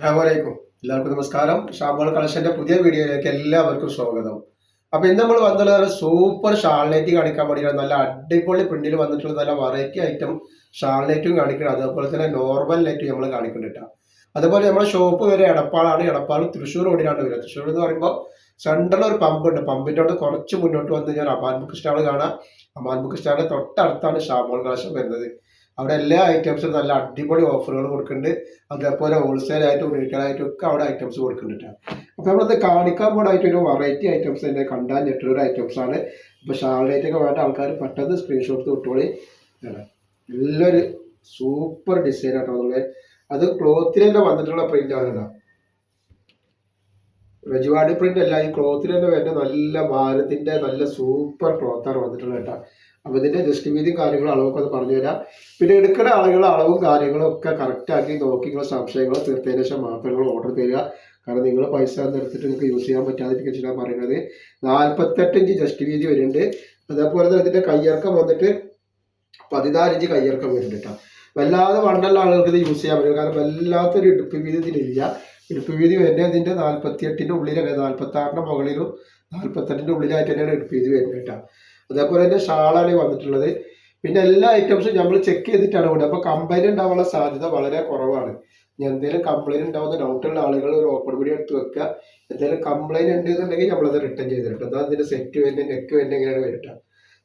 അസ്സാമലൈക്കും എല്ലാവർക്കും നമസ്കാരം. ഷാബോൾ കളക്ഷന്റെ പുതിയ വീഡിയോയിലേക്ക് എല്ലാവർക്കും സ്വാഗതം. അപ്പൊ ഇന്ന് നമ്മൾ വന്നുള്ളത് സൂപ്പർ ഷാൾനൈറ്റ് കാണിക്കാൻ വേണ്ടിയാണ്. നല്ല അടിപൊളി പ്രിന്റിൽ വന്നിട്ടുള്ള നല്ല വെറൈറ്റി ഐറ്റം ഷാൾനൈറ്റും കാണിക്കണം അതേപോലെ തന്നെ നോർമൽ നെറ്റും നമ്മൾ കാണിക്കുന്നുണ്ട് അതുപോലെ നമ്മുടെ ഷോപ്പ് വരെ എടപ്പാളാണ്. എടപ്പാൾ തൃശ്ശൂർ റോഡിലാണ് വരിക തൃശ്ശൂർ എന്ന് പറയുമ്പോൾ സെൻട്രൽ ഒരു പമ്പ് ഉണ്ട്. പമ്പിന്റെ അവിടെ കുറച്ച് മുന്നോട്ട് വന്ന് ഞാൻ അമാൻ ബുക്ക് സ്റ്റാൾ കാണാം. അമാൻ ബുക്ക് സ്റ്റാളിന്റെ തൊട്ടടുത്താണ് ഷാമോൾ കളക്ഷൻ വരുന്നത്. അവിടെ എല്ലാ ഐറ്റംസും നല്ല അടിപൊളി ഓഫറുകൾ കൊടുക്കുന്നുണ്ട് അതേപോലെ ഹോൾസെയിൽ ആയിട്ടും റീറ്റെയിൽ ആയിട്ടും ഒക്കെ അവിടെ ഐറ്റംസ് കൊടുക്കുന്നുണ്ട് അപ്പോൾ നമ്മളത് കാണിക്കാൻ പോണായിട്ട് ഒരു വെറൈറ്റി ഐറ്റംസ് തന്നെ കണ്ടാൽ ഞെട്ടൊരു ഐറ്റംസ് ആണ്. ഇപ്പോൾ ഷാളിനേറ്റ് ഒക്കെ വേണ്ട ആൾക്കാർ പെട്ടെന്ന് സ്ക്രീൻഷോട്ട് വിട്ടോളി നല്ലൊരു സൂപ്പർ ഡിസൈൻ ആട്ടോ നമ്മളെ അത് ക്ലോത്തിൽ തന്നെ വന്നിട്ടുള്ള പ്രിന്റ് ആണ് കേട്ടോ രജുവാടി പ്രിന്റ് അല്ല ഈ ക്ലോത്തിൽ തന്നെ വരുന്ന നല്ല ഭാരത്തിന്റെ നല്ല സൂപ്പർ ക്ലോത്താണ് വന്നിട്ടുള്ളത് കേട്ടോ അപ്പൊ ഇതിന്റെ ജസ്റ്റ് കാര്യങ്ങളും അളവൊക്കെ ഒന്ന് പറഞ്ഞു തരാം. പിന്നെ എടുക്കുന്ന ആളുകൾ അളവും കാര്യങ്ങളും ഒക്കെ കറക്റ്റ് ആക്കി നോക്കി നിങ്ങൾ സംശയങ്ങൾ തീർത്തതിന് ശേഷം മാത്രം നിങ്ങൾ ഓർഡർ തരിക. കാരണം നിങ്ങൾ പൈസ നിർത്തിട്ട് നിങ്ങൾക്ക് യൂസ് ചെയ്യാൻ പറ്റാതിരിക്കും ചില പറയുന്നത്. നാൽപ്പത്തെട്ട് ഇഞ്ച് ജസ്റ്റ് വീതി വരുന്നുണ്ട്. അതേപോലെ തന്നെ ഇതിന്റെ കയ്യിറക്കം വന്നിട്ട് പതിനാല് ഇഞ്ച് കയ്യിറക്കം വരുന്നുണ്ട് കേട്ടോ. വല്ലാതെ വണ്ടുള്ള ആളുകൾക്ക് ഇത് യൂസ് ചെയ്യാൻ പറ്റും കാരണം വല്ലാത്തൊരു ഇടുപ്പ് വീതി ഇതിലില്ല. ഇടുപ്പ് വീതി വരുന്നത് ഇതിന്റെ നാൽപ്പത്തി എട്ടിന്റെ ഉള്ളിലല്ലേ? നാൽപ്പത്തി ആറിന്റെ മുകളിലും നാല്പത്തെട്ടിന്റെ ഉള്ളിലായിട്ട് തന്നെയാണ് ഇടുപ്പ് വീതി വരുന്നത് കേട്ടോ. അതേപോലെ തന്നെ ഷാളാണ് വന്നിട്ടുള്ളത്. പിന്നെ എല്ലാ ഐറ്റംസും നമ്മൾ ചെക്ക് ചെയ്തിട്ടാണ് ഇവിടെ അപ്പോൾ കംപ്ലൈന്റ് ഉണ്ടാവാനുള്ള സാധ്യത വളരെ കുറവാണ്. എന്തെങ്കിലും കംപ്ലൈന്റ് ഉണ്ടാവുന്ന ഡൗട്ടുള്ള ആളുകൾ ഒരു ഓപ്പൺ വീഡിയോ എടുത്ത് വെക്കുക. എന്തെങ്കിലും കംപ്ലൈന്റ് ഉണ്ട് എന്നുണ്ടെങ്കിൽ നമ്മളത് റിട്ടേൺ ചെയ്തിട്ടുണ്ട് അതാ അതിന്റെ സെറ്റ് വരുന്നത് നെക്ക് വരുന്നത് എങ്ങനെയാണ് വരട്ടെ.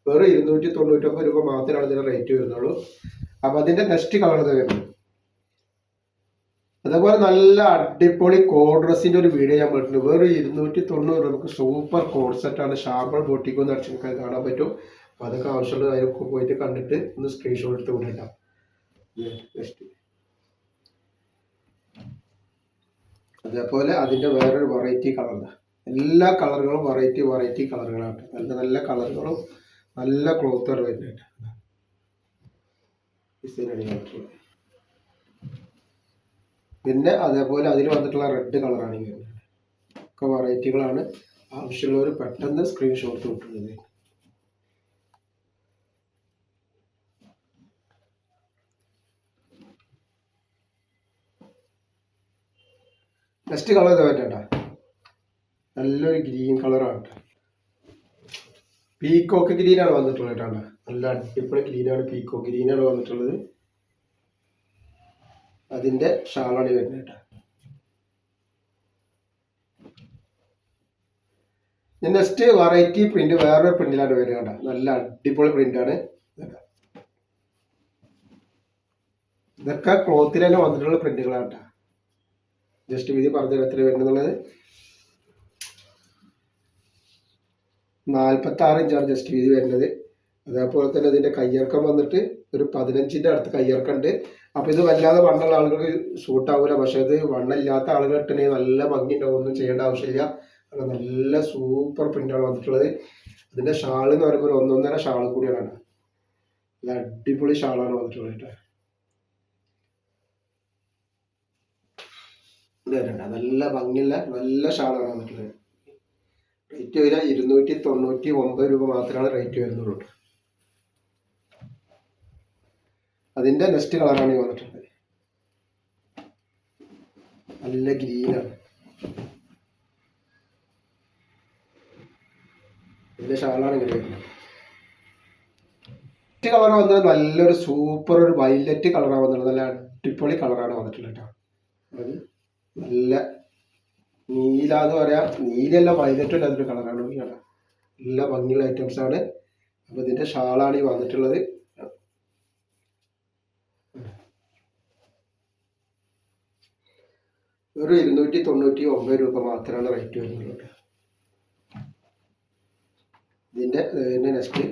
വേറെ ഇരുന്നൂറ്റി തൊണ്ണൂറ്റൊമ്പത് രൂപ മാത്രമാണ് ഇതിന്റെ റേറ്റ് വരുന്നുള്ളൂ. അപ്പോൾ അതിന്റെ നെക്സ്റ്റ് കളർ ഇത് വരുന്നത്. അതേപോലെ നല്ല അടിപൊളി കോഡ് ഡ്രസ്സിന്റെ ഒരു വീഡിയോ ഞാൻ പറഞ്ഞിട്ടുണ്ട് വെറും ഇരുന്നൂറ്റി തൊണ്ണൂറ് നമുക്ക് സൂപ്പർ കോഡ് സെറ്റാണ് ഷാമ്പൾ ബോട്ടിക്കൊന്ന് അടിച്ച് നിങ്ങൾക്ക് കാണാൻ പറ്റും. അപ്പോൾ അതൊക്കെ ആവശ്യമുള്ള അതിനൊക്കെ പോയിട്ട് കണ്ടിട്ട് ഒന്ന് സ്ക്രീൻഷോട്ട് എടുത്ത് വിടണ്ട നെക്സ്റ്റ് അതേപോലെ അതിന്റെ വേറൊരു വെറൈറ്റി കളറാണ് എല്ലാ കളറുകളും വെറൈറ്റി വെറൈറ്റി കളറുകളാണ് നല്ല നല്ല കളറുകളും നല്ല ക്ലോത്തുകൾ വരുന്നുണ്ട് ഡിസൈനാണ് ഞാൻ. പിന്നെ അതേപോലെ അതിൽ വന്നിട്ടുള്ള റെഡ് കളറാണ് ഈ വരുന്നത്. ഒക്കെ വെറൈറ്റികളാണ് ആവശ്യമുള്ളവർ പെട്ടെന്ന് സ്ക്രീൻഷോട്ട് വിട്ടുള്ളത് നെക്സ്റ്റ് കളർ ഇത് പറ്റേണ്ട നല്ലൊരു ഗ്രീൻ കളറാണ് പീക്കോക്ക് ഗ്രീനാണ് വന്നിട്ടുള്ളത് കേട്ടോ. നല്ല അടിപൊളി ഗ്രീനാണ് പീക്കോക്ക് ഗ്രീനാണ് വന്നിട്ടുള്ളത്. അതിന്റെ ഷാളാണ് വരുന്നത് കേട്ടോ. നെക്സ്റ്റ് വെറൈറ്റി പ്രിന്റ് വേറൊരു പ്രിന്റിലാണ് വരുന്നത് കേട്ടോ. നല്ല അടിപൊളി പ്രിന്റാണ് ഇതൊക്കെ. ക്ലോത്തിൽ തന്നെ വന്നിട്ടുള്ള പ്രിന്റുകളാണ് കേട്ടോ. ജസ്റ്റ് വീതി പറഞ്ഞ എത്ര വരുന്നുള്ളത്. നാൽപ്പത്തി ആറ് ഇഞ്ചാണ് ജസ്റ്റ് വീതി വരുന്നത്. അതേപോലെ തന്നെ ഇതിന്റെ കയ്യിറക്കം വന്നിട്ട് ഒരു പതിനഞ്ചിന്റെ അടുത്ത് കയ്യേർക്കണ്ട് അപ്പൊ ഇത് വല്ലാതെ വണ്ണുള്ള ആളുകൾക്ക് സൂട്ട് ആവില്ല പക്ഷെ ഇത് വണ്ണില്ലാത്ത ആളുകൾ ഇട്ടുണ്ടെങ്കിൽ നല്ല ഭംഗി ഉണ്ടാവും ഒന്നും ചെയ്യേണ്ട ആവശ്യമില്ല. അങ്ങനെ നല്ല സൂപ്പർ പ്രിന്റാണ് വന്നിട്ടുള്ളത്. ഇതിന്റെ ഷാൾ എന്ന് പറയുമ്പോൾ ഒരു ഒന്നൊന്നര ഷാൾ കൂടിയാണ്. നല്ല അടിപൊളി ഷാളാണ് വന്നിട്ടുള്ളത് കേട്ടോ. നല്ല ഭംഗിയുള്ള നല്ല ഷാളാണ് വന്നിട്ടുള്ളത്. റേറ്റ് വരിക ഇരുന്നൂറ്റി തൊണ്ണൂറ്റി ഒമ്പത് രൂപ മാത്രമാണ് റേറ്റ് വരുന്നുള്ളൂ അതിന്റെ നെക്സ്റ്റ് കളറാണ് ഈ വന്നിട്ടുള്ളത്. നല്ല ഗ്രീനാണ് ഇതിന്റെ ഷാളാണ് ഇങ്ങനെ കളർ വന്നത്. നല്ലൊരു സൂപ്പർ ഒരു വൈലറ്റ് കളറാണ് വന്നിട്ടുള്ളത്. നല്ല അടിപൊളി കളറാണ് വന്നിട്ടുള്ളത് അത് നല്ല നീല എന്ന് പറയാം നീലല്ല വൈലറ്റ് അല്ലാത്തൊരു കളറാണ് നല്ല ഭംഗിയുള്ള ഐറ്റംസ് ആണ്. അപ്പൊ ഇതിന്റെ ഷാളാണ് ഈ വന്നിട്ടുള്ളത്. ഒരു ഇരുന്നൂറ്റി തൊണ്ണൂറ്റി ഒമ്പത് രൂപ മാത്രമാണ് റേറ്റ് വരുന്നത്. ഇതിന്റെ ഇതിന്റെ നെക്സ്റ്റ്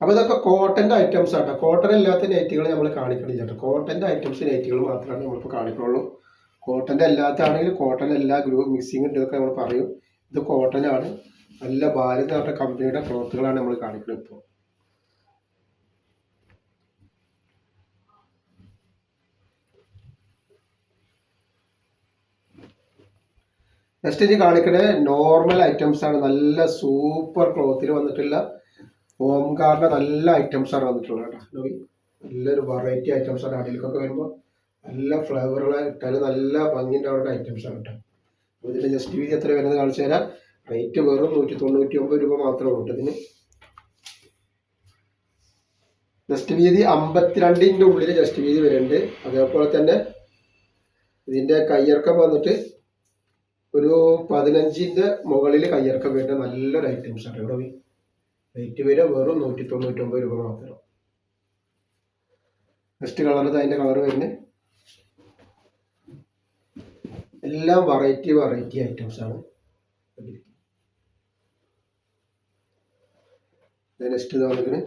അപ്പോൾ ഇതൊക്കെ കോട്ടന്റെ ഐറ്റംസ് ആണ് കോട്ടൺ അല്ലാത്ത നൈറ്റുകൾ നമ്മൾ കാണിക്കണില്ല കേട്ടോ കോട്ടന്റെ ഐറ്റംസ് നൈറ്റുകൾ മാത്രമാണ് നമ്മളിപ്പോൾ കാണിക്കുള്ളൂ കോട്ടന്റെ അല്ലാത്ത ആണെങ്കിൽ കോട്ടൺ എല്ലാ ഗ്രൂപ്പ് ഉണ്ട് ഇതൊക്കെ നമ്മൾ പറയും. ഇത് കോട്ടൺ ആണ്. നല്ല ഭാരത് പറഞ്ഞ കമ്പനിയുടെ ക്ലോത്തുകളാണ് നമ്മൾ കാണിക്കുന്നത് ഇപ്പോൾ നെക്സ്റ്റ് ഇനി കാണിക്കുന്നത് നോർമൽ ഐറ്റംസ് ആണ്. നല്ല സൂപ്പർ ക്ലോത്തിൽ വന്നിട്ടുള്ള ഓംകാറിന്റെ നല്ല ഐറ്റംസ് ആണ് വന്നിട്ടുള്ളത് കേട്ടോ. നല്ലൊരു വെറൈറ്റി ഐറ്റംസ് ആണ് അടിയിലേക്കൊക്കെ വരുമ്പോൾ നല്ല ഫ്ലേവറുള്ള ഇട്ടാൽ നല്ല ഭംഗിന്റെ അവിടെ ഐറ്റംസ് ആണ് കേട്ടോ. ഇതിന്റെ ജസ്റ്റ് വീതി എത്ര വരുന്നത് കാണിച്ചു തരാം. റേറ്റ് വെറും നൂറ്റി തൊണ്ണൂറ്റി ഒമ്പത് രൂപ മാത്രമേ ഉള്ളൂ. ഇതിന് ജസ്റ്റ് വീതി അമ്പത്തിരണ്ടിന്റെ ഉള്ളിൽ ജസ്റ്റ് വീതി വരുന്നുണ്ട്. അതേപോലെ തന്നെ ഇതിന്റെ കയ്യിറക്കം വന്നിട്ട് ഒരു പതിനഞ്ചിന്റെ മുകളിൽ കയ്യിറക്കം വരുന്ന നല്ലൊരു ഐറ്റംസ് ആണ്. ഇവിടെ റേറ്റ് വരെ വെറും നൂറ്റി തൊണ്ണൂറ്റൊമ്പത് രൂപ മാത്രം നെക്സ്റ്റ് കളർ അതിന്റെ കളർ വരുന്നത് എല്ലാം വെറൈറ്റി വെറൈറ്റി ഐറ്റംസ് ആണ്. നെക്സ്റ്റ് ഇത് വന്നിട്ടുണ്ട്.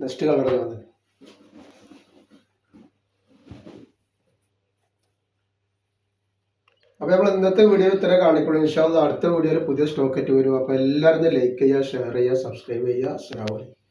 നെക്സ്റ്റ് കളർ വന്നത് അപ്പോൾ നമ്മൾ ഇന്നത്തെ വീഡിയോ ഇത്ര കാണിക്കുള്ളൂ. ഇൻഷാല്ല അടുത്ത വീഡിയോയിൽ പുതിയ സ്റ്റോക്ക് ആയിട്ട് വരും. അപ്പോൾ എല്ലാവരും ലൈക്ക് ചെയ്യുക ഷെയർ ചെയ്യുക സബ്സ്ക്രൈബ് ചെയ്യുക. അലൈക്കും.